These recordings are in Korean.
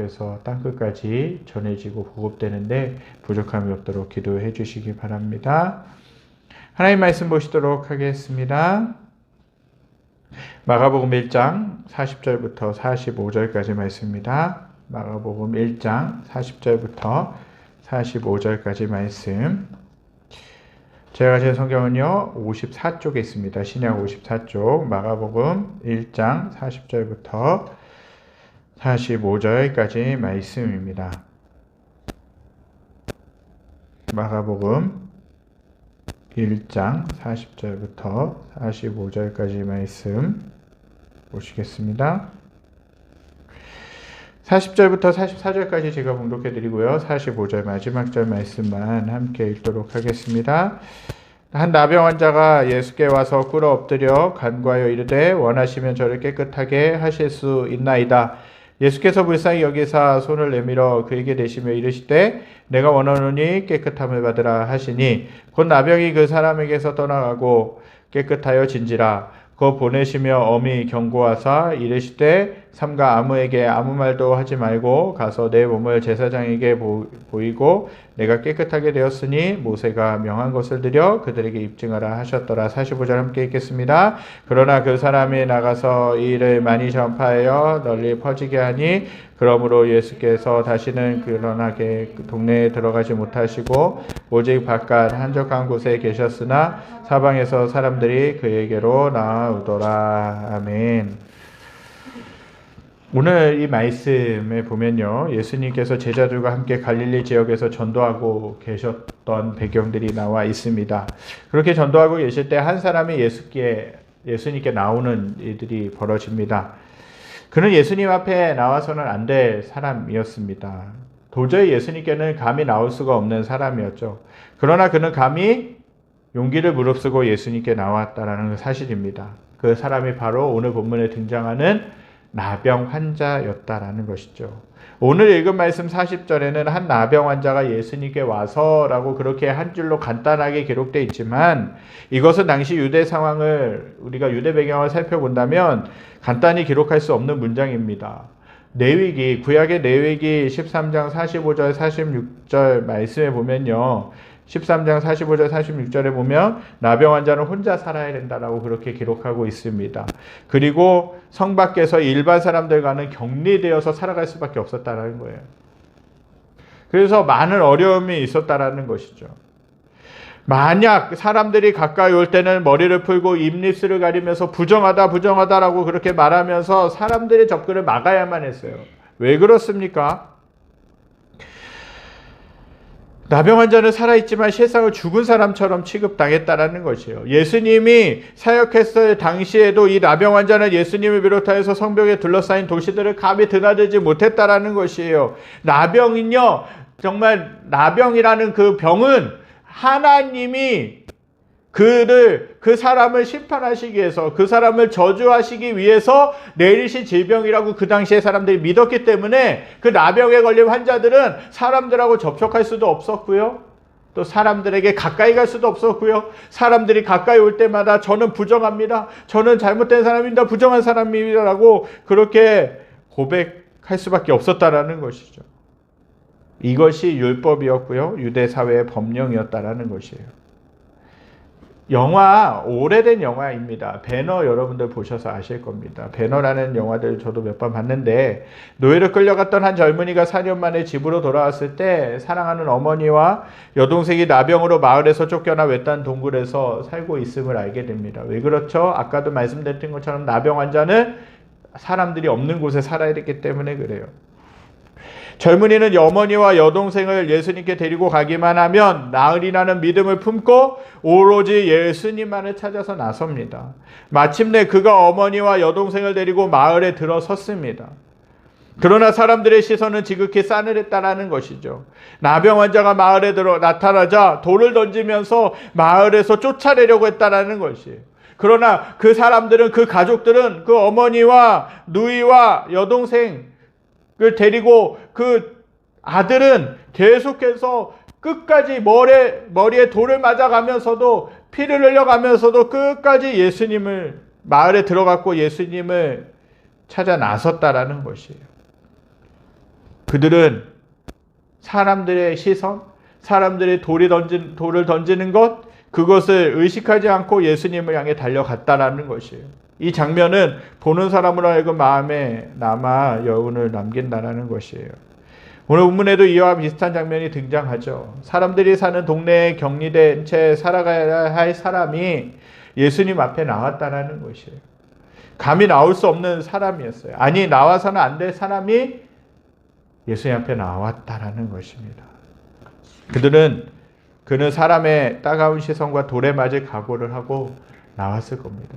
계속해서 땅끝까지 전해지고 보급되는데 부족함이 없도록 기도해 주시기 바랍니다. 하나님 말씀 보시도록 하겠습니다. 마가복음 1장 40절부터 45절까지 말씀입니다. 마가복음 1장 40절부터 45절까지 말씀. 제가 제 성경은요 54쪽에 있습니다. 신약 54쪽 마가복음 1장 40절부터 45절까지 말씀입니다. 마가복음 1장 40절부터 45절까지 말씀 보시겠습니다. 40절부터 44절까지 제가 봉독해 드리고요. 45절 마지막 절 말씀만 함께 읽도록 하겠습니다. 한 나병 환자가 예수께 와서 꿇어 엎드려 간과하여 이르되 원하시면 저를 깨끗하게 하실 수 있나이다. 예수께서 불쌍히 여기사 손을 내밀어 그에게 대시며 이르시되 내가 원하노니 깨끗함을 받으라 하시니 곧 나병이 그 사람에게서 떠나가고 깨끗하여 진지라. 그 보내시며 엄히 경고하사 이르시되 삼가 아무에게 아무 말도 하지 말고 가서 내 몸을 제사장에게 보, 보이고 내가 깨끗하게 되었으니 모세가 명한 것을 드려 그들에게 입증하라 하셨더라 45절 함께 읽겠습니다. 그러나 그 사람이 나가서 이 일을 많이 전파하여 널리 퍼지게 하니 그러므로 예수께서 다시는 그런하게 동네에 들어가지 못하시고 오직 바깥 한적한 곳에 계셨으나 사방에서 사람들이 그에게로 나오더라 아멘. 오늘 이 말씀에 보면요. 예수님께서 제자들과 함께 갈릴리 지역에서 전도하고 계셨던 배경들이 나와 있습니다. 그렇게 전도하고 계실 때 한 사람이 예수께 예수님께 나오는 일들이 벌어집니다. 그는 예수님 앞에 나와서는 안 될 사람이었습니다. 도저히 예수님께는 감히 나올 수가 없는 사람이었죠. 그러나 그는 감히 용기를 무릅쓰고 예수님께 나왔다라는 사실입니다. 그 사람이 바로 오늘 본문에 등장하는 나병 환자였다라는 것이죠. 오늘 읽은 말씀 40절에는 한 나병 환자가 예수님께 와서라고 그렇게 한 줄로 간단하게 기록되어 있지만 이것은 당시 유대 상황을 우리가 유대 배경을 살펴본다면 간단히 기록할 수 없는 문장입니다. 내위기 구약의 내위기 13장 45절 46절 말씀에 보면요. 13장 45절 46절에 보면 나병 환자는 혼자 살아야 된다라고 그렇게 기록하고 있습니다. 그리고 성 밖에서 일반 사람들과는 격리되어서 살아갈 수밖에 없었다라는 거예요. 그래서 많은 어려움이 있었다라는 것이죠. 만약 사람들이 가까이 올 때는 머리를 풀고 입립술을 가리면서 부정하다 부정하다라고 그렇게 말하면서 사람들의 접근을 막아야만 했어요. 왜 그렇습니까? 나병 환자는 살아있지만 세상을 죽은 사람처럼 취급당했다라는 것이에요. 예수님이 사역했을 당시에도 이 나병 환자는 예수님을 비롯하여서 성벽에 둘러싸인 도시들을 감히 드나들지 못했다라는 것이에요. 나병은요, 정말 나병이라는 그 병은 하나님이 그를 그 사람을 심판하시기 위해서 그 사람을 저주하시기 위해서 내리신 질병이라고 그 당시에 사람들이 믿었기 때문에 그 나병에 걸린 환자들은 사람들하고 접촉할 수도 없었고요. 또 사람들에게 가까이 갈 수도 없었고요. 사람들이 가까이 올 때마다 저는 부정합니다. 저는 잘못된 사람입니다. 부정한 사람입니다라고 그렇게 고백할 수밖에 없었다라는 것이죠. 이것이 율법이었고요. 유대 사회의 법령이었다라는 것이에요. 영화 오래된 영화입니다. 배너 여러분들 보셔서 아실 겁니다. 배너라는 영화들 저도 몇 번 봤는데 노예로 끌려갔던 한 젊은이가 4년 만에 집으로 돌아왔을 때 사랑하는 어머니와 여동생이 나병으로 마을에서 쫓겨나 외딴 동굴에서 살고 있음을 알게 됩니다. 왜 그렇죠? 아까도 말씀드렸던 것처럼 나병 환자는 사람들이 없는 곳에 살아야 되기 때문에 그래요. 젊은이는 어머니와 여동생을 예수님께 데리고 가기만 하면 나으리라는 믿음을 품고 오로지 예수님만을 찾아서 나섭니다. 마침내 그가 어머니와 여동생을 데리고 마을에 들어섰습니다. 그러나 사람들의 시선은 지극히 싸늘했다라는 것이죠. 나병 환자가 마을에 들어 나타나자 돌을 던지면서 마을에서 쫓아내려고 했다라는 것이에요. 그러나 그 사람들은 그 가족들은 그 어머니와 누이와 여동생 그 데리고 그 아들은 계속해서 끝까지 머리에, 머리에 돌을 맞아가면서도 피를 흘려가면서도 끝까지 예수님을 마을에 들어갔고 예수님을 찾아 나섰다라는 것이에요. 그들은 사람들의 시선, 사람들의 돌이 던진, 돌을 던지는 것, 그것을 의식하지 않고 예수님을 향해 달려갔다라는 것이에요. 이 장면은 보는 사람으로 하여금 마음에 남아 여운을 남긴다라는 것이에요. 오늘 본문에도 이와 비슷한 장면이 등장하죠. 사람들이 사는 동네에 격리된 채 살아가야 할 사람이 예수님 앞에 나왔다라는 것이에요. 감히 나올 수 없는 사람이었어요. 아니 나와서는 안 될 사람이 예수님 앞에 나왔다라는 것입니다. 그들은 그는 사람의 따가운 시선과 돌에 맞을 각오를 하고 나왔을 겁니다.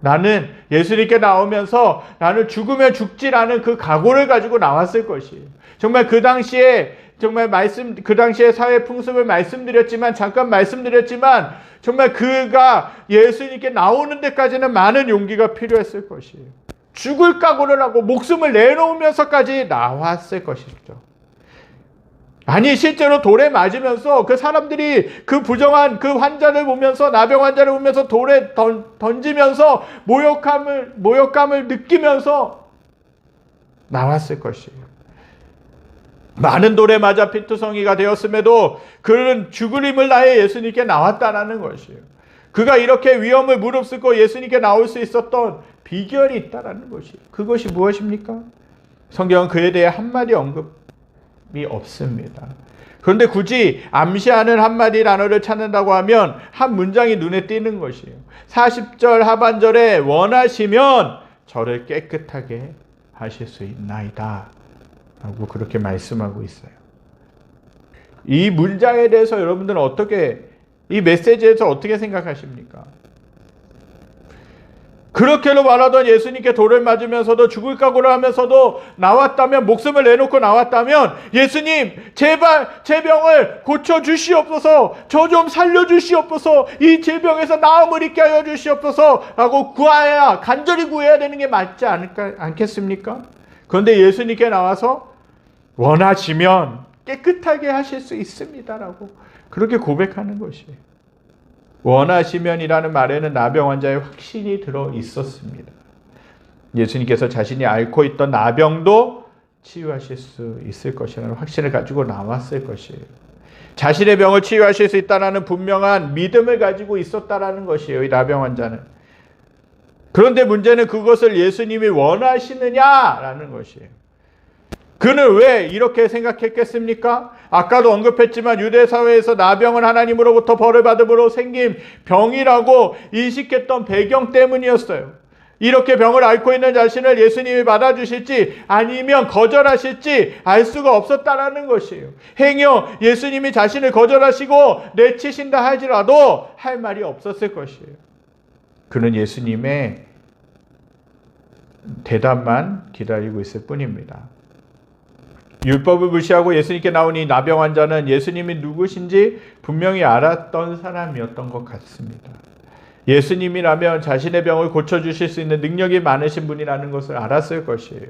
나는 예수님께 나오면서 나는 죽으면 죽지라는 그 각오를 가지고 나왔을 것이에요. 정말 그 당시에 정말 말씀 그 당시에 사회 풍습을 말씀드렸지만 잠깐 말씀드렸지만 정말 그가 예수님께 나오는 데까지는 많은 용기가 필요했을 것이에요. 죽을 각오를 하고 목숨을 내놓으면서까지 나왔을 것이죠. 아니 실제로 돌에 맞으면서 그 사람들이 그 부정한 그 환자를 보면서 나병 환자를 보면서 돌에 던, 던지면서 모욕감을 모욕감을 느끼면서 나왔을 것이에요. 많은 돌에 맞아 피투성이가 되었음에도 그는 죽을 힘을 다해 예수님께 나왔다라는 것이에요. 그가 이렇게 위험을 무릅쓰고 예수님께 나올 수 있었던 비결이 있다라는 것이 그것이 무엇입니까? 성경은 그에 대해 한마디 언급이 없습니다. 그런데 굳이 암시하는 한마디 단어를 찾는다고 하면 한 문장이 눈에 띄는 것이에요. 40절 하반절에 원하시면 저를 깨끗하게 하실 수 있나이다. 라고 그렇게 말씀하고 있어요. 이 문장에 대해서 여러분들은 어떻게 이 메시지에서 어떻게 생각하십니까? 그렇게로 말하던 예수님께 돌을 맞으면서도 죽을 각오를 하면서도 나왔다면 목숨을 내놓고 나왔다면 예수님 제발 제 병을 고쳐 주시옵소서 저 좀 살려 주시옵소서 이 질병에서 나음을 있게 하여 주시옵소서라고 구하야 간절히 구해야 되는 게 맞지 않을까 않겠습니까? 그런데 예수님께 나와서 원하시면 깨끗하게 하실 수 있습니다라고 그렇게 고백하는 것이에요. 원하시면이라는 말에는 나병 환자의 확신이 들어 있었습니다. 예수님께서 자신이 앓고 있던 나병도 치유하실 수 있을 것이라는 확신을 가지고 나왔을 것이에요. 자신의 병을 치유하실 수 있다는 분명한 믿음을 가지고 있었다라는 것이에요. 이 나병 환자는. 그런데 문제는 그것을 예수님이 원하시느냐라는 것이에요. 그는 왜 이렇게 생각했겠습니까? 아까도 언급했지만 유대 사회에서 나병은 하나님으로부터 벌을 받음으로 생긴 병이라고 인식했던 배경 때문이었어요. 이렇게 병을 앓고 있는 자신을 예수님이 받아주실지 아니면 거절하실지 알 수가 없었다라는 것이에요. 행여 예수님이 자신을 거절하시고 내치신다 할지라도 할 말이 없었을 것이에요. 그는 예수님의 대답만 기다리고 있을 뿐입니다. 율법을 무시하고 예수님께 이 나병 환자는 예수님이 누구신지 분명히 알았던 사람이었던 것 같습니다. 예수님이라면 자신의 병을 고쳐주실 수 있는 능력이 많으신 분이라는 것을 알았을 것이에요.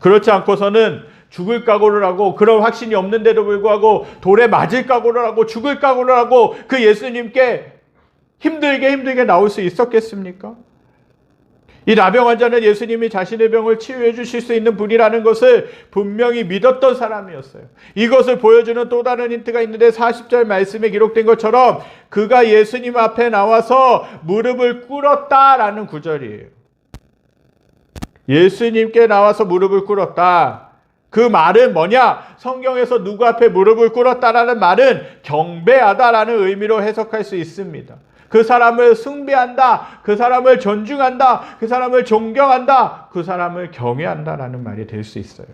그렇지 않고서는 죽을 각오를 하고 그런 확신이 없는데도 불구하고 돌에 맞을 각오를 하고 죽을 각오를 하고 그 예수님께 힘들게 힘들게 나올 수 있었겠습니까? 이 나병 환자는 예수님이 자신의 병을 치유해 주실 수 있는 분이라는 것을 분명히 믿었던 사람이었어요. 이것을 보여주는 또 다른 힌트가 있는데 40절 말씀에 기록된 것처럼 그가 예수님 앞에 나와서 무릎을 꿇었다라는 구절이에요. 예수님께 나와서 무릎을 꿇었다. 그 말은 뭐냐? 성경에서 누구 앞에 무릎을 꿇었다라는 말은 경배하다라는 의미로 해석할 수 있습니다. 그 사람을 숭배한다. 그 사람을 존중한다. 그 사람을 존경한다. 그 사람을 경외한다라는 말이 될 수 있어요.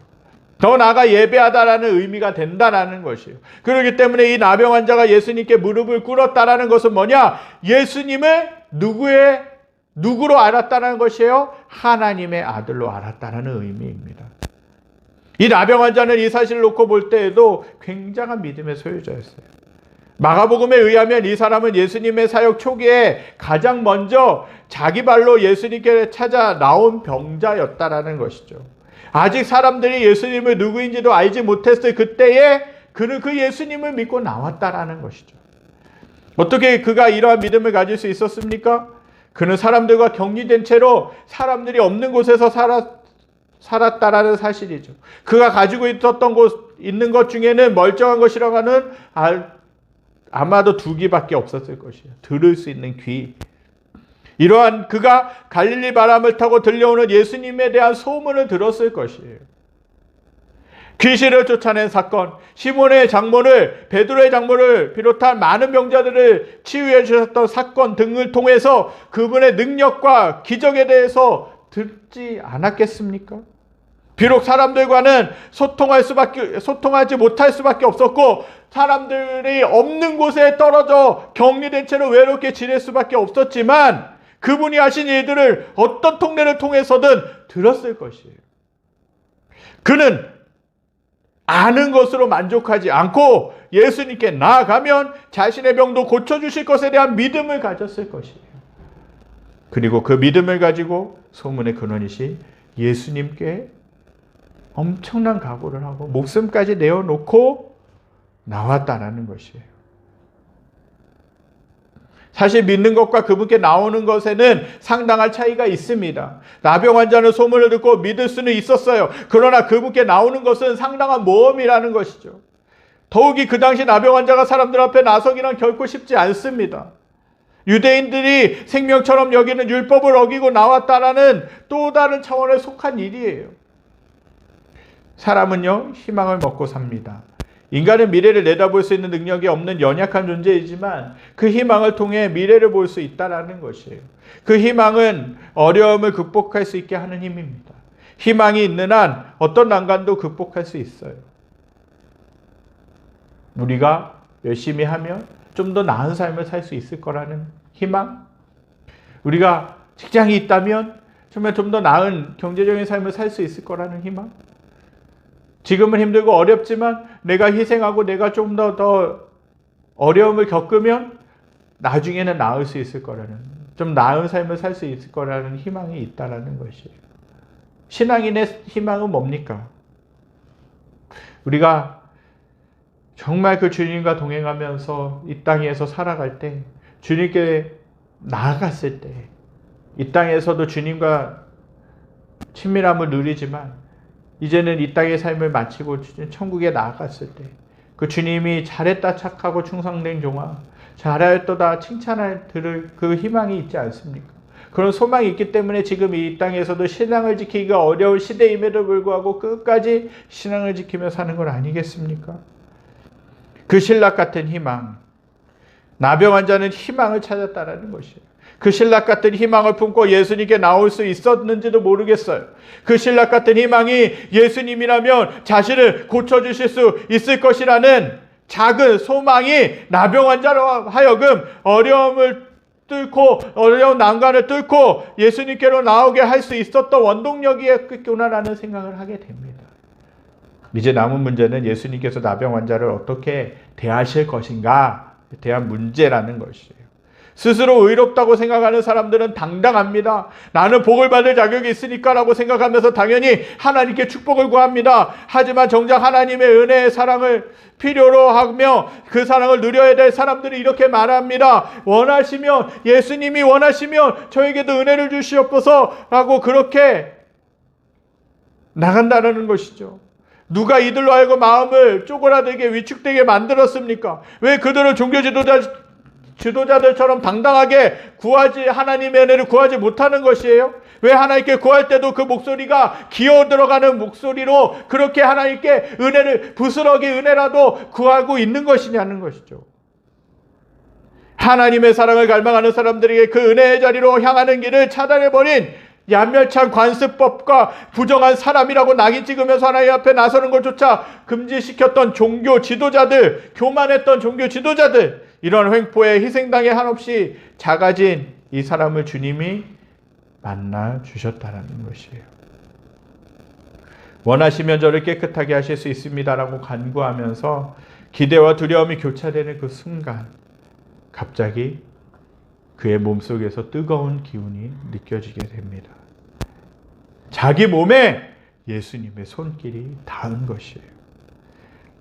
더 나아가 예배하다라는 의미가 된다라는 것이에요. 그렇기 때문에 이 나병 환자가 예수님께 무릎을 꿇었다라는 것은 뭐냐? 예수님을 누구의 누구로 알았다는 것이에요? 하나님의 아들로 알았다라는 의미입니다. 이 나병 환자는 이 사실을 놓고 볼 때에도 굉장한 믿음의 소유자였어요. 마가복음에 의하면 이 사람은 예수님의 사역 초기에 가장 먼저 자기 발로 예수님께 찾아 나온 병자였다라는 것이죠. 아직 사람들이 예수님을 누구인지도 알지 못했을 그때에 그는 그 예수님을 믿고 나왔다라는 것이죠. 어떻게 그가 이러한 믿음을 가질 수 있었습니까? 그는 사람들과 격리된 채로 사람들이 없는 곳에서 살았, 살았다라는 사실이죠. 그가 가지고 있었던 것 있는 것 중에는 멀쩡한 것이라고 하는 알, 아마도 두 귀밖에 없었을 것이에요. 들을 수 있는 귀. 이러한 그가 갈릴리 바람을 타고 들려오는 예수님에 대한 소문을 들었을 것이에요. 귀신을 쫓아낸 사건, 시몬의 장모를 베드로의 장모를 비롯한 많은 병자들을 치유해 주셨던 사건 등을 통해서 그분의 능력과 기적에 대해서 듣지 않았겠습니까? 비록 사람들과는 소통할 수밖에 소통하지 못할 수밖에 없었고 사람들이 없는 곳에 떨어져 격리된 채로 외롭게 지낼 수밖에 없었지만 그분이 하신 일들을 어떤 통례를 통해서든 들었을 것이에요. 그는 아는 것으로 만족하지 않고 예수님께 나아가면 자신의 병도 고쳐주실 것에 대한 믿음을 가졌을 것이에요. 그리고 그 믿음을 가지고 소문의 근원이시 예수님께 엄청난 각오를 하고 목숨까지 내어놓고 나왔다라는 것이에요. 사실 믿는 것과 그분께 나오는 것에는 상당한 차이가 있습니다. 나병 환자는 소문을 듣고 믿을 수는 있었어요. 그러나 그분께 나오는 것은 상당한 모험이라는 것이죠. 더욱이 그 당시 나병 환자가 사람들 앞에 나서기는 결코 쉽지 않습니다. 유대인들이 생명처럼 여기는 율법을 어기고 나왔다라는 또 다른 차원에 속한 일이에요. 사람은요, 희망을 먹고 삽니다. 인간은 미래를 내다볼 수 있는 능력이 없는 연약한 존재이지만 그 희망을 통해 미래를 볼 수 있다라는 것이에요. 그 희망은 어려움을 극복할 수 있게 하는 힘입니다. 희망이 있는 한 어떤 난관도 극복할 수 있어요. 우리가 열심히 하면 좀 더 나은 삶을 살 수 있을 거라는 희망. 우리가 직장이 있다면 정말 좀 더 나은 경제적인 삶을 살 수 있을 거라는 희망. 지금은 힘들고 어렵지만 내가 희생하고 내가 좀더더 어려움을 겪으면 나중에는 나을 수 있을 거라는 좀 나은 삶을 살 수 있을 거라는 희망이 있다라는 것이에요. 신앙인의 희망은 뭡니까? 우리가 정말 그 주님과 동행하면서 이 땅에서 살아갈 때 주님께 나아갔을 때 이 땅에서도 주님과 친밀함을 누리지만 이제는 이 땅의 삶을 마치고 천국에 나아갔을 때 그 주님이 잘했다 착하고 충성된 종아 잘하였도다 칭찬할 들을 그 희망이 있지 않습니까? 그런 소망이 있기 때문에 지금 이 땅에서도 신앙을 지키기가 어려운 시대임에도 불구하고 끝까지 신앙을 지키며 사는 건 아니겠습니까? 그 신락 같은 희망, 나병 환자는 희망을 찾았다라는 것이에요. 그 신락 같은 희망을 품고 예수님께 나올 수 있었는지도 모르겠어요. 그 신락 같은 희망이 예수님이라면 자신을 고쳐주실 수 있을 것이라는 작은 소망이 나병 환자로 하여금 어려움을 뚫고 어려운 난관을 뚫고 예수님께로 나오게 할 수 있었던 원동력이었구나라는 생각을 하게 됩니다. 이제 남은 문제는 예수님께서 나병 환자를 어떻게 대하실 것인가 대한 문제라는 것이에요. 스스로 의롭다고 생각하는 사람들은 당당합니다. 나는 복을 받을 자격이 있으니까라고 생각하면서 당연히 하나님께 축복을 구합니다. 하지만 정작 하나님의 은혜의 사랑을 필요로 하며 그 사랑을 누려야 될 사람들이 이렇게 말합니다. 원하시면 예수님이 원하시면 저에게도 은혜를 주시옵소서라고 그렇게 나간다는 것이죠. 누가 이들로 알고 마음을 쪼그라들게 위축되게 만들었습니까? 왜 그들을 종교 지도자 지도자들처럼 당당하게 구하지 하나님의 은혜를 구하지 못하는 것이에요? 왜 하나님께 구할 때도 그 목소리가 기어 들어가는 목소리로 그렇게 하나님께 은혜를 부스러기 은혜라도 구하고 있는 것이냐는 것이죠. 하나님의 사랑을 갈망하는 사람들에게 그 은혜의 자리로 향하는 길을 차단해버린 얀멸찬 관습법과 부정한 사람이라고 낙인 찍으면서 하나님 앞에 나서는 것조차 금지시켰던 종교 지도자들, 교만했던 종교 지도자들, 이런 횡포에 희생당에 한없이 작아진 이 사람을 주님이 만나 주셨다는 것이에요. 원하시면 저를 깨끗하게 하실 수 있습니다라고 간구하면서 기대와 두려움이 교차되는 그 순간 갑자기 그의 몸속에서 뜨거운 기운이 느껴지게 됩니다. 자기 몸에 예수님의 손길이 닿은 것이에요.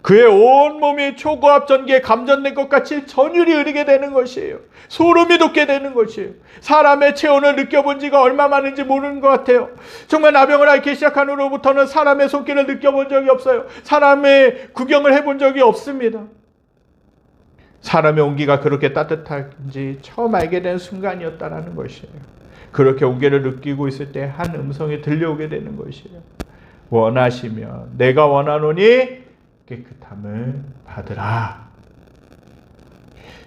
그의 온 몸이 초고압 전기에 감전된 것 같이 전율이 흐르게 되는 것이에요. 소름이 돋게 되는 것이에요. 사람의 체온을 느껴본 지가 얼마 많은지 모르는 것 같아요. 정말 나병을 앓기 시작한 후로부터는 사람의 손길을 느껴본 적이 없어요. 사람의 구경을 해본 적이 없습니다. 사람의 온기가 그렇게 따뜻한지 처음 알게 된 순간이었다라는 것이에요. 그렇게 온기를 느끼고 있을 때 한 음성이 들려오게 되는 것이에요. 원하시면 내가 원하노니 깨끗함을 받으라.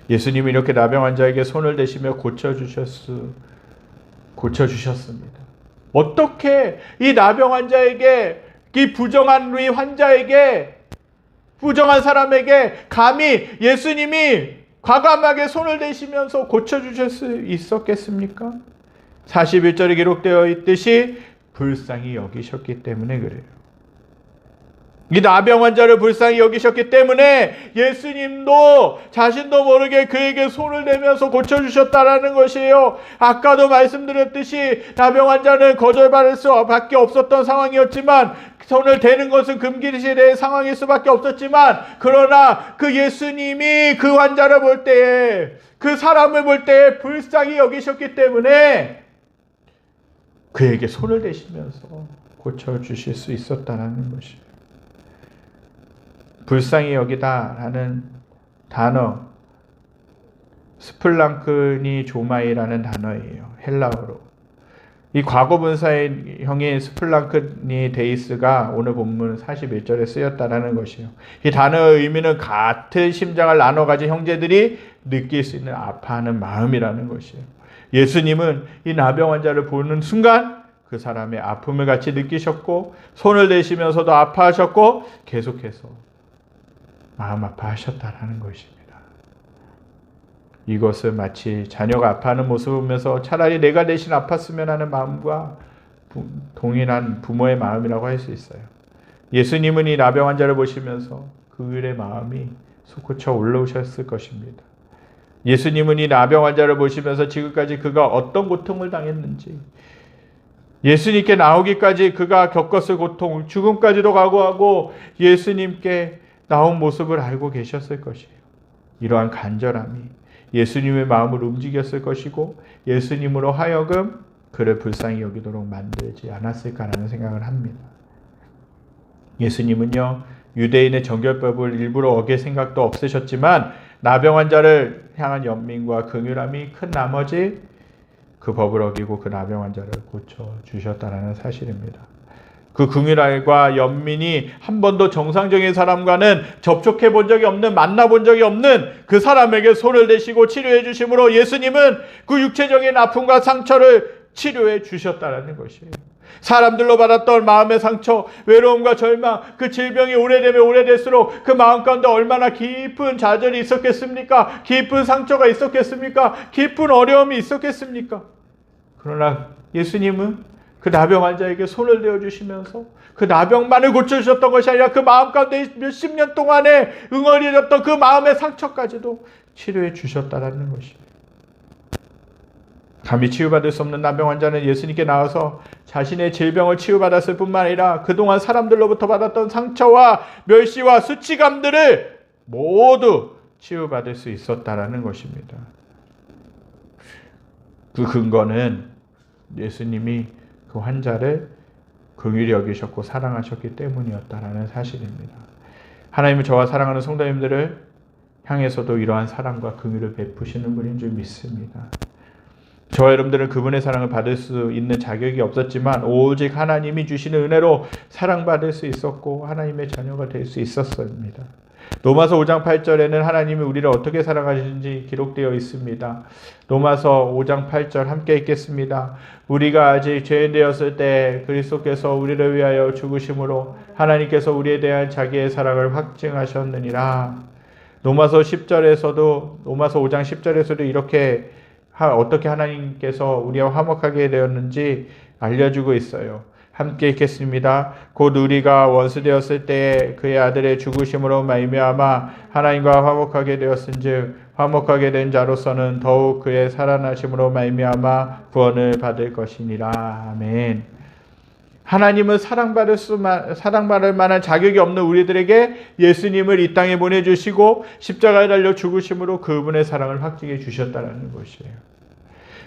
예수님이 이렇게 나병 환자에게 손을 대시며 고쳐 주셨수 고쳐 주셨습니다. 어떻게 이 나병 환자에게 이 부정한 이 환자에게 부정한 사람에게 감히 예수님이 과감하게 손을 대시면서 고쳐 주실 수 있었겠습니까? 41절에 기록되어 있듯이 불쌍히 여기셨기 때문에 그래요. 이 나병 환자를 불쌍히 여기셨기 때문에 예수님도 자신도 모르게 그에게 손을 대면서 고쳐주셨다라는 것이에요. 아까도 말씀드렸듯이 나병 환자는 거절받을 수밖에 없었던 상황이었지만 손을 대는 것은 금기시의 상황일 수밖에 없었지만 그러나 그 예수님이 그 환자를 볼 때에 그 사람을 볼 때에 불쌍히 여기셨기 때문에 그에게 손을 대시면서 고쳐주실 수 있었다라는 것이에요. 불쌍히 여기다라는 단어 스플랑크니 조마이라는 단어예요. 헬라어로. 이 과거 분사의 형인 스플랑크니 데이스가 오늘 본문 41절에 쓰였다라는 것이에요. 이 단어의 의미는 같은 심장을 나눠 가진 형제들이 느낄 수 있는 아파하는 마음이라는 것이에요. 예수님은 이 나병 환자를 보는 순간 그 사람의 아픔을 같이 느끼셨고 손을 대시면서도 아파하셨고 계속해서 마음 아파하셨다라는 것입니다. 이것을 마치 자녀가 아파하는 모습을 보면서 차라리 내가 대신 아팠으면 하는 마음과 동일한 부모의 마음이라고 할 수 있어요. 예수님은 이 나병 환자를 보시면서 그들의 마음이 솟구쳐 올라오셨을 것입니다. 예수님은 이 나병 환자를 보시면서 지금까지 그가 어떤 고통을 당했는지, 예수님께 나오기까지 그가 겪었을 고통, 죽음까지도 각오하고 예수님께 나온 모습을 알고 계셨을 것이에요. 이러한 간절함이 예수님의 마음을 움직였을 것이고 예수님으로 하여금 그를 불쌍히 여기도록 만들지 않았을까라는 생각을 합니다. 예수님은요 유대인의 정결법을 일부러 어길 생각도 없으셨지만 나병 환자를 향한 연민과 긍휼함이 큰 나머지 그 법을 어기고 그 나병 환자를 고쳐 주셨다라는 사실입니다. 그 긍휼과 연민이 한 번도 정상적인 사람과는 접촉해 본 적이 없는 만나 본 적이 없는 그 사람에게 손을 대시고 치료해 주심으로 예수님은 그 육체적인 아픔과 상처를 치료해 주셨다라는 것이에요. 사람들로 받았던 마음의 상처, 외로움과 절망, 그 질병이 오래되면 오래될수록 그 마음 가운데 얼마나 깊은 좌절이 있었겠습니까? 깊은 상처가 있었겠습니까? 깊은 어려움이 있었겠습니까? 그러나 예수님은 그 나병 환자에게 손을 대어 주시면서 그 나병만을 고쳐 주셨던 것이 아니라 그 마음 가운데 몇십 년 동안에 응어리졌던 그 마음의 상처까지도 치료해 주셨다라는 것입니다. 감히 치유받을 수 없는 나병 환자는 예수님께 나와서 자신의 질병을 치유받았을 뿐만 아니라 그동안 사람들로부터 받았던 상처와 멸시와 수치감들을 모두 치유받을 수 있었다라는 것입니다. 그 근거는 예수님이 그 환자를 긍휼히 여기셨고 사랑하셨기 때문이었다라는 사실입니다. 하나님은 저와 사랑하는 성도님들을 향해서도 이러한 사랑과 긍휼을 베푸시는 분인 줄 믿습니다. 저와 여러분들은 그분의 사랑을 받을 수 있는 자격이 없었지만 오직 하나님이 주시는 은혜로 사랑받을 수 있었고 하나님의 자녀가 될 수 있었습니다. 로마서 5장 8절에는 하나님이 우리를 어떻게 사랑하시는지 기록되어 있습니다. 로마서 5장 8절 함께 읽겠습니다. 우리가 아직 죄인 되었을 때 그리스도께서 우리를 위하여 죽으심으로 하나님께서 우리에 대한 자기의 사랑을 확증하셨느니라. 로마서 10절에서도 로마서 5장 10절에서도 이렇게 어떻게 하나님께서 우리와 화목하게 되었는지 알려주고 있어요. 함께 읽겠습니다. 곧 우리가 원수 되었을 때 그의 아들의 죽으심으로 말미암아 하나님과 화목하게 되었은즉 화목하게 된 자로서는 더욱 그의 살아나심으로 말미암아 구원을 받을 것이니라. 아멘. 하나님은 사랑받을 수만 사랑받을 만한 자격이 없는 우리들에게 예수님을 이 땅에 보내 주시고 십자가에 달려 죽으심으로 그분의 사랑을 확증해 주셨다라는 것이에요.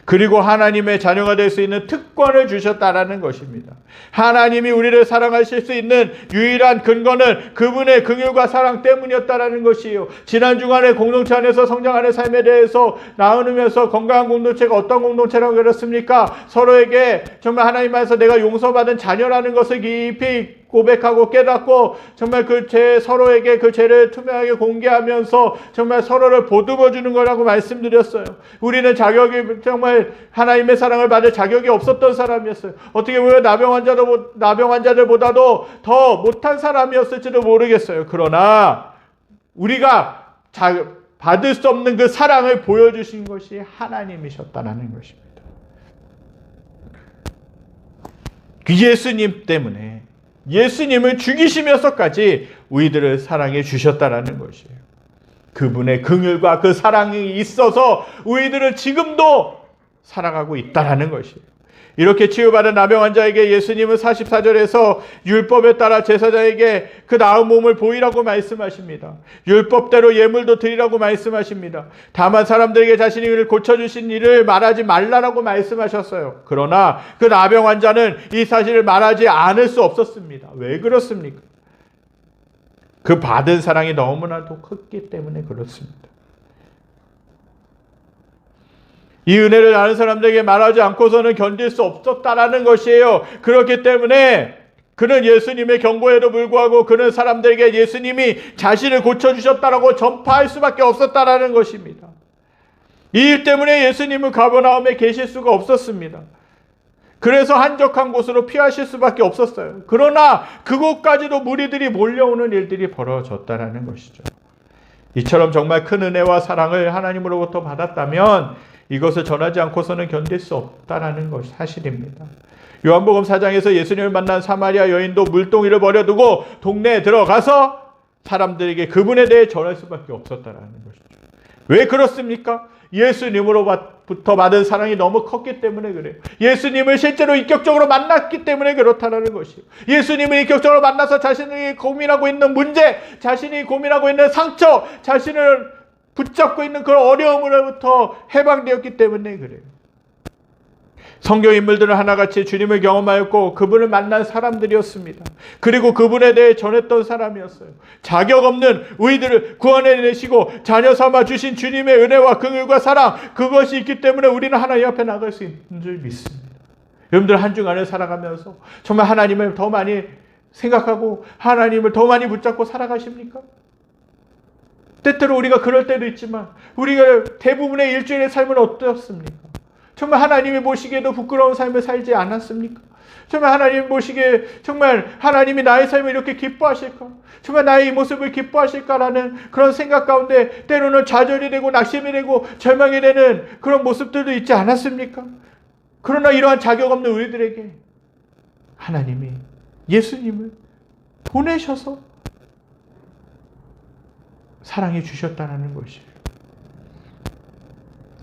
그리고 하나님의 자녀가 될 수 있는 특권을 주셨다라는 것입니다. 하나님이 우리를 사랑하실 수 있는 유일한 근거는 그분의 긍휼과 사랑 때문이었다라는 것이에요. 지난 주간에 공동체 안에서 성장하는 삶에 대해서 나누면서 건강한 공동체가 어떤 공동체라고 그랬습니까? 서로에게 정말 하나님 안에서 내가 용서받은 자녀라는 것을 깊이 고백하고 깨닫고 정말 그 죄 서로에게 그 죄를 투명하게 공개하면서 정말 서로를 보듬어 주는 거라고 말씀드렸어요. 우리는 자격이 정말 하나님의 사랑을 받을 자격이 없었던 사람이었어요. 어떻게 보면 나병 환자도 나병 환자들보다도 더 못한 사람이었을지도 모르겠어요. 그러나 우리가 자, 받을 수 없는 그 사랑을 보여주신 것이 하나님이셨다는 것입니다. 그 예수님 때문에 예수님을 죽이시면서까지 우리들을 사랑해 주셨다라는 것이에요. 그분의 긍휼과 그 사랑이 있어서 우리들은 지금도 살아가고 있다라는 것이에요. 이렇게 치유받은 나병 환자에게 예수님은 44절에서 율법에 따라 제사장에게 그 나은 몸을 보이라고 말씀하십니다. 율법대로 예물도 드리라고 말씀하십니다. 다만 사람들에게 자신이 고쳐주신 일을 말하지 말라라고 말씀하셨어요. 그러나 그 나병 환자는 이 사실을 말하지 않을 수 없었습니다. 왜 그렇습니까? 그 받은 사랑이 너무나도 컸기 때문에 그렇습니다. 이 은혜를 아는 사람들에게 말하지 않고서는 견딜 수 없었다라는 것이에요. 그렇기 때문에 그는 예수님의 경고에도 불구하고 그는 사람들에게 예수님이 자신을 고쳐주셨다라고 전파할 수밖에 없었다라는 것입니다. 이 일 때문에 예수님은 가버나움에 계실 수가 없었습니다. 그래서 한적한 곳으로 피하실 수밖에 없었어요. 그러나 그곳까지도 무리들이 몰려오는 일들이 벌어졌다라는 것이죠. 이처럼 정말 큰 은혜와 사랑을 하나님으로부터 받았다면 이것을 전하지 않고서는 견딜 수 없다라는 것이 사실입니다. 요한복음 4장에서 예수님을 만난 사마리아 여인도 물동이를 버려두고 동네에 들어가서 사람들에게 그분에 대해 전할 수밖에 없었다라는 것이죠. 왜 그렇습니까? 예수님으로부터 받은 사랑이 너무 컸기 때문에 그래요. 예수님을 실제로 인격적으로 만났기 때문에 그렇다는 것이에요. 예수님을 인격적으로 만나서 자신이 고민하고 있는 문제, 자신이 고민하고 있는 상처, 자신을 붙잡고 있는 그런 어려움으로부터 해방되었기 때문에 그래요. 성경 인물들은 하나같이 주님을 경험하였고 그분을 만난 사람들이었습니다. 그리고 그분에 대해 전했던 사람이었어요. 자격 없는 우리들을 구원해 내시고 자녀 삼아 주신 주님의 은혜와 긍휼과 사랑 그것이 있기 때문에 우리는 하나님 앞에 나갈 수 있는 줄 믿습니다. 여러분들 한 주간을 살아가면서 정말 하나님을 더 많이 생각하고 하나님을 더 많이 붙잡고 살아가십니까? 때때로 우리가 그럴 때도 있지만 우리가 대부분의 일주일의 삶은 어떻습니까? 정말 하나님이 보시기에도 부끄러운 삶을 살지 않았습니까? 정말 하나님 보시기에 정말 하나님이 나의 삶을 이렇게 기뻐하실까? 정말 나의 이 모습을 기뻐하실까라는 그런 생각 가운데 때로는 좌절이 되고 낙심이 되고 절망이 되는 그런 모습들도 있지 않았습니까? 그러나 이러한 자격 없는 우리들에게 하나님이 예수님을 보내셔서 사랑해 주셨다는 것이에요.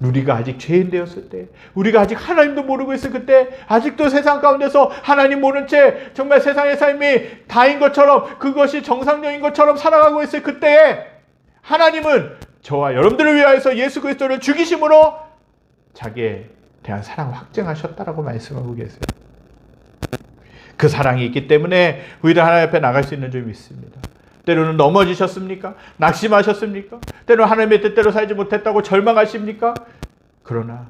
우리가 아직 죄인 되었을 때, 우리가 아직 하나님도 모르고 있을 그때, 아직도 세상 가운데서 하나님 모른 채 정말 세상의 삶이 다인 것처럼 그것이 정상적인 것처럼 살아가고 있을 그때에 하나님은 저와 여러분들을 위하여서 예수 그리스도를 죽이심으로 자기에 대한 사랑을 확증하셨다라고 말씀하고 계세요. 그 사랑이 있기 때문에 우리들 하나님 앞에 나갈 수 있는 줄 믿습니다. 때로는 넘어지셨습니까? 낙심하셨습니까? 때로는 하나님의 뜻대로 살지 못했다고 절망하십니까? 그러나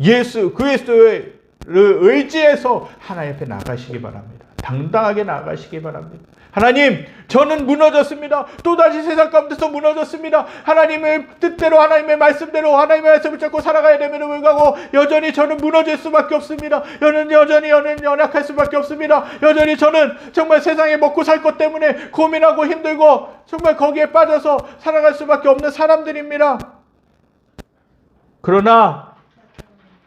예수 그리스도의 의지에서 하나님 앞에 나가시기 바랍니다. 당당하게 나가시기 바랍니다. 하나님, 저는 무너졌습니다. 또다시 세상 가운데서 무너졌습니다. 하나님의 뜻대로, 하나님의 말씀대로, 하나님의 말씀을 잡고 살아가야 됨에도 불구하고, 여전히 저는 무너질 수밖에 없습니다. 저는 여전히 저는 연약할 수밖에 없습니다. 여전히 저는 정말 세상에 먹고 살 것 때문에 고민하고 힘들고, 정말 거기에 빠져서 살아갈 수밖에 없는 사람들입니다. 그러나,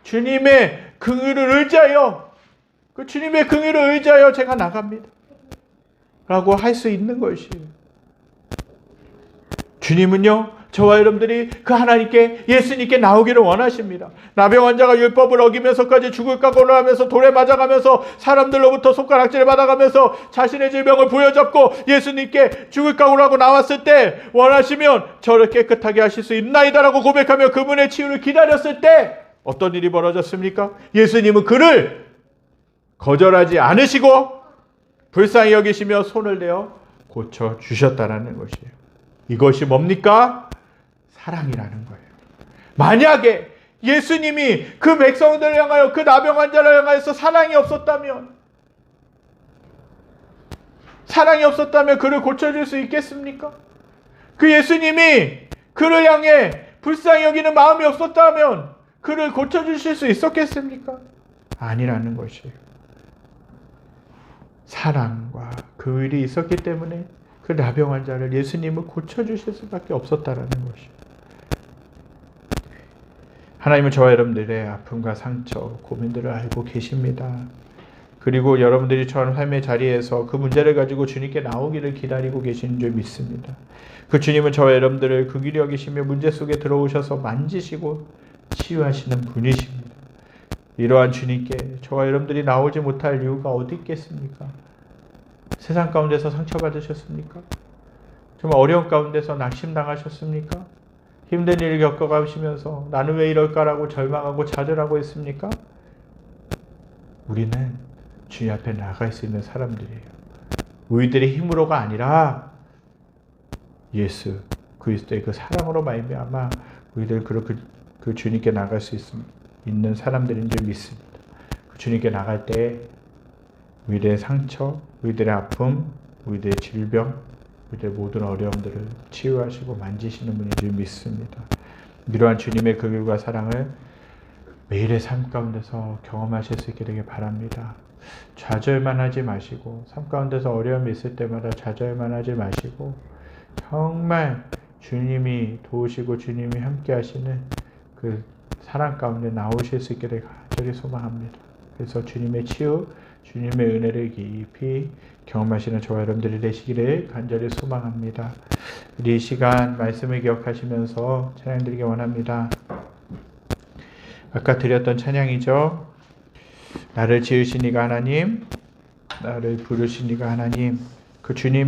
주님의 긍휼을 의지하여, 그 주님의 긍휼을 의지하여 제가 나갑니다. 라고 할 수 있는 것이에요. 주님은요, 저와 여러분들이 그 하나님께 예수님께 나오기를 원하십니다. 나병 환자가 율법을 어기면서까지 죽을 각오를 하면서 돌에 맞아가면서 사람들로부터 손가락질을 받아가면서 자신의 질병을 부여잡고 예수님께 죽을 각오를 하고 나왔을 때 원하시면 저를 깨끗하게 하실 수 있나이다라고 고백하며 그분의 치유를 기다렸을 때 어떤 일이 벌어졌습니까? 예수님은 그를 거절하지 않으시고 불쌍히 여기시며 손을 대어 고쳐 주셨다라는 것이에요. 이것이 뭡니까? 사랑이라는 거예요. 만약에 예수님이 그 백성들을 향하여 그 나병 환자를 향하여서 사랑이 없었다면 사랑이 없었다면 그를 고쳐줄 수 있겠습니까? 그 예수님이 그를 향해 불쌍히 여기는 마음이 없었다면 그를 고쳐주실 수 있었겠습니까? 아니라는 것이에요. 사랑과 그 일이 있었기 때문에 그 나병 환자를 예수님은 고쳐주실 수밖에 없었다라는 것이에요. 하나님은 저와 여러분들의 아픔과 상처, 고민들을 알고 계십니다. 그리고 여러분들이 처한 삶의 자리에서 그 문제를 가지고 주님께 나오기를 기다리고 계시는 줄 믿습니다. 그 주님은 저와 여러분들을 그 길이 여기시며 문제 속에 들어오셔서 만지시고 치유하시는 분이십니다. 이러한 주님께 저와 여러분들이 나오지 못할 이유가 어디 있겠습니까? 세상 가운데서 상처받으셨습니까? 정말 어려운 가운데서 낙심당하셨습니까? 힘든 일을 겪어가시면서 나는 왜 이럴까라고 절망하고 좌절하고 있습니까? 우리는 주님 앞에 수 있는 사람들이에요. 우리들의 힘으로가 아니라 예수 그리스도의 그 사랑으로 말미암아 우리들 그, 그, 그 주님께 나갈 수 있, 있는 사람들인 줄 믿습니다. 그 주님께 나갈 때 우리들의 상처, 우리들의 아픔, 우리들의 질병, 우리들의 모든 어려움들을 치유하시고 만지시는 분인 줄 믿습니다. 이러한 주님의 그 길과 사랑을 매일의 삶 가운데서 경험하실 수 있게 되길 바랍니다. 좌절만 하지 마시고 삶 가운데서 어려움이 있을 때마다 좌절만 하지 마시고 정말 주님이 도우시고 주님이 함께 하시는 그 사랑 가운데 나오실 수 되길 간절히 소망합니다. 그래서 주님의 치유, 주님의 은혜를 깊이 경험하시는 저와 여러분들이 되시기를 간절히 소망합니다. 우리 이 시간 말씀을 기억하시면서 찬양 드리기 원합니다. 아까 드렸던 찬양이죠. 나를 지으신 이가 하나님, 나를 부르신 이가 하나님, 그 주님이